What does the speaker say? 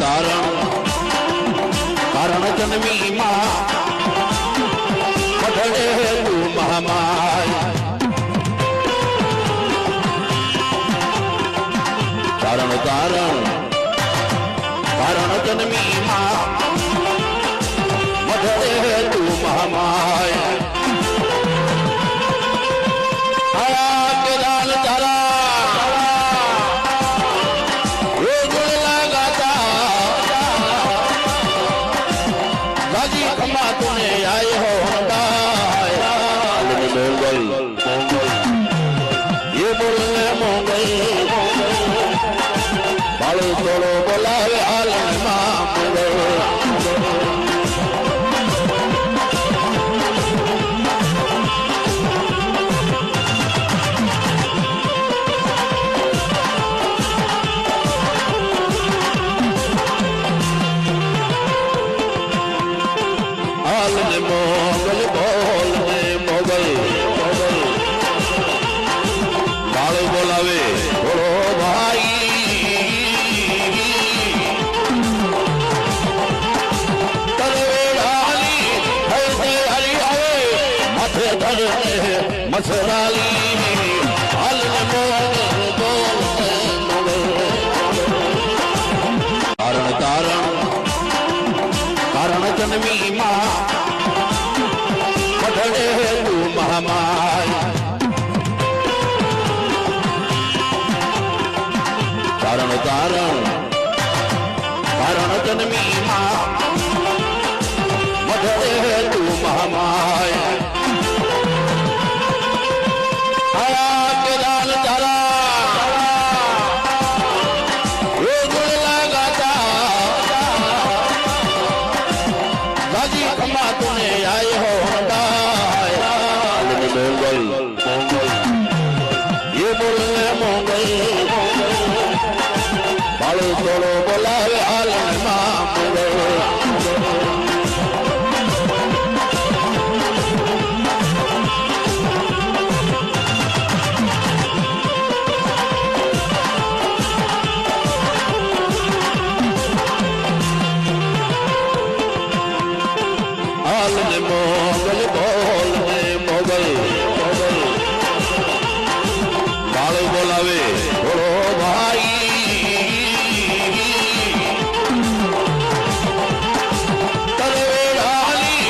कारण कारण जन्मी माँ। तू महामाय। कारण कारण कारण जन्मी माँ। રાજી ખમા તુને આય હો હંડાય મોગલ મોગલ ये बोलने કારણ તારણ કારણ જન્મી માં કારણ કારણ જન્મી માં રાજી ખમા તુને આય હો હંડાય મોગલ મોગલ ये बोलने मोगल બાળો થોડો બાળો બોલાવે બોલો ભાઈ તરવેડાની